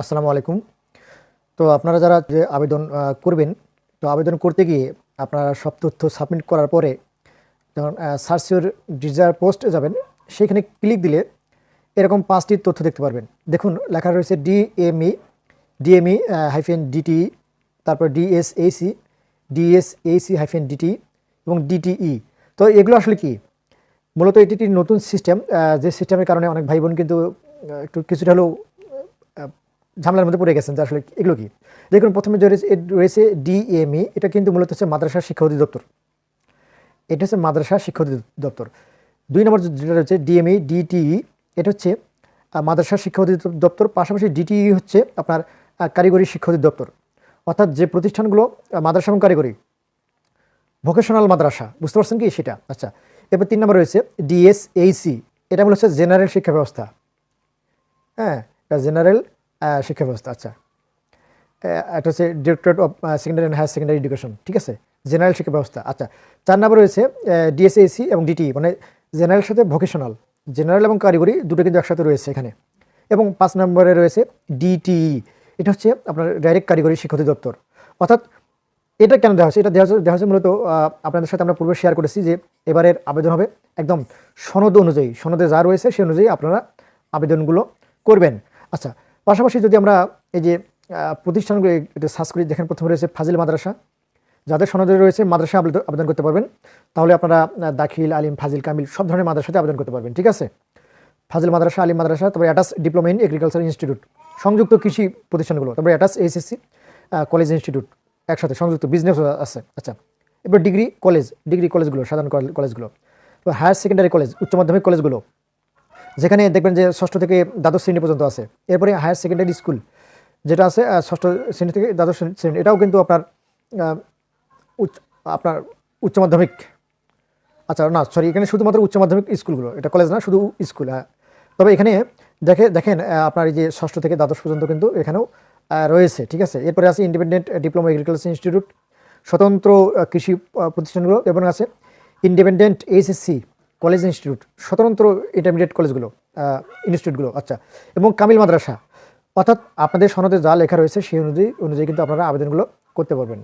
আসসালামু আলাইকুম। তো আপনারা যারা যে আবেদন করবেন, তো আবেদন করতে গিয়ে আপনারা সব তথ্য সাবমিট করার পরে যখন সার্চ ইউর ডিজায়ার পোস্টে যাবেন, সেখানে ক্লিক দিলে এরকম পাঁচটি তথ্য দেখতে পারবেন। দেখুন, লেখা রয়েছে ডিএমই ডিএমই হাইফেন ডিটি তারপর ডিএসএসি ডিএসএসি হাইফেন ডিটি এবং ডিটিই তো এগুলো আসলে কি? মূলত এটি একটি নতুন সিস্টেম যে সিস্টেমের কারণে অনেক ভাই বোন কিন্তু একটু কিছুটা হলেও ঝামেলার মধ্যে পড়ে গেছেন যে আসলে এগুলো কি? দেখুন, প্রথমে যে রয়েছে- ডিএমই, এটা কিন্তু মূলত হচ্ছে মাদ্রাসা শিক্ষা অধিদপ্তর। এটা হচ্ছে মাদ্রাসা শিক্ষা অধিদপ্তর। দুই নম্বর যেটা রয়েছে, ডিএমই, ডিটিই, এটা হচ্ছে মাদ্রাসা শিক্ষা অধিদপ্তর, পাশাপাশি ডিটিই হচ্ছে আপনার কারিগরি শিক্ষা অধিদপ্তর। অর্থাৎ যে প্রতিষ্ঠানগুলো মাদ্রাসা এবং কারিগরি, ভোকেশনাল মাদ্রাসা, বুঝতে পারছেন কি সেটা? আচ্ছা এরপর তিন নম্বর রয়েছে ডিএসএইসি এটা মূলত হচ্ছে জেনারেল শিক্ষা ব্যবস্থা। হ্যাঁ জেনারেল শিক্ষা ব্যবস্থা আচ্ছা। এটা হচ্ছে directorate of secondary and higher secondary education ঠিক আছে? জেনারেল শিক্ষা ব্যবস্থা আচ্ছা। চার নম্বর রয়েছে ডিএসএসি এবং ডিটি মানে জেনারেল সাথে ভোকেশনাল জেনারেল এবং কারিগরি দুটো কিন্তু একসাথে রয়েছে এখানে। এবং পাঁচ নম্বরে রয়েছে ডিটিই এটা হচ্ছে আপনার ডাইরেক্ট কারিগরি শিক্ষা অধিদপ্তর অর্থাৎ এটা কেন দেওয়া হচ্ছে এটা দেওয়া দেওয়া হচ্ছে মূলত আপনাদের সাথে আমরা পূর্বে শেয়ার করেছি যে এবারের আবেদন হবে একদম সনদ অনুযায়ী, সনদে যা রয়েছে সেই অনুযায়ী আপনারা আবেদনগুলো করবেন। আচ্ছা পাশাপাশি যদি আমরা এই যে প্রতিষ্ঠানগুলো এটা সার্চ করি, দেখেন প্রথমে রয়েছে ফাজিল মাদ্রাসা। যাদের সনদে রয়েছে মাদ্রাসা আবেদন করতে পারবেন। তাহলে আপনারা দাখিল, আলিম, ফাজিল, কামিল সব ধরনের মাদ্রাসাতে আবেদন করতে পারবেন, ঠিক আছে? ফাজিল মাদ্রাসা, আলিম মাদ্রাসা, তারপরে অ্যাটাস ডিপ্লোমা ইন এগ্রিকালচার ইনস্টিটিউট সংযুক্ত কৃষি প্রতিষ্ঠানগুলো, তারপরে অ্যাটাস এইচএসসি কলেজ ইনস্টিটিউট একসাথে সংযুক্ত বিজনেস আছে। আচ্ছা এবার ডিগ্রি কলেজ ডিগ্রি কলেজগুলো সাধারণ কলে- কলেজগুলো হায়ার সেকেন্ডারি কলেজ উচ্চ মাধ্যমিক কলেজগুলো যেখানে দেখবেন যে ষষ্ঠ থেকে দ্বাদশ শ্রেণি পর্যন্ত আছে। এরপরে হায়ার সেকেন্ডারি স্কুল যেটা আছে ষষ্ঠ শ্রেণি থেকে দ্বাদশ শ্রেণী- এটাও কিন্তু আপনার উচ্চ আপনার উচ্চ মাধ্যমিক। আচ্ছা না সরি এখানে শুধুমাত্র উচ্চ মাধ্যমিক স্কুলগুলো, এটা কলেজ না, শুধু স্কুল হ্যাঁ। তবে এখানে দেখে, দেখেন আপনার এই যে ষষ্ঠ থেকে দ্বাদশ পর্যন্ত কিন্তু এখানেও রয়েছে, ঠিক আছে? এরপরে আছে ইন্ডিপেন্ডেন্ট ডিপ্লোমা এগ্রিকালচার ইনস্টিটিউট স্বতন্ত্র কৃষি প্রতিষ্ঠানগুলো, এবং আছে ইন্ডিপেন্ডেন্ট এইচএসসি কলেজ ইনস্টিটিউট, স্বতন্ত্র ইন্টারমিডিয়েট কলেজগুলো ইনস্টিটিউটগুলো আচ্ছা। এবং কামিল মাদ্রাসা, অর্থাৎ আপনাদের সনদে যা লেখা রয়েছে সেই অনুযায়ী অনুযায়ী কিন্তু আপনারা আবেদনগুলো করতে পারবেন।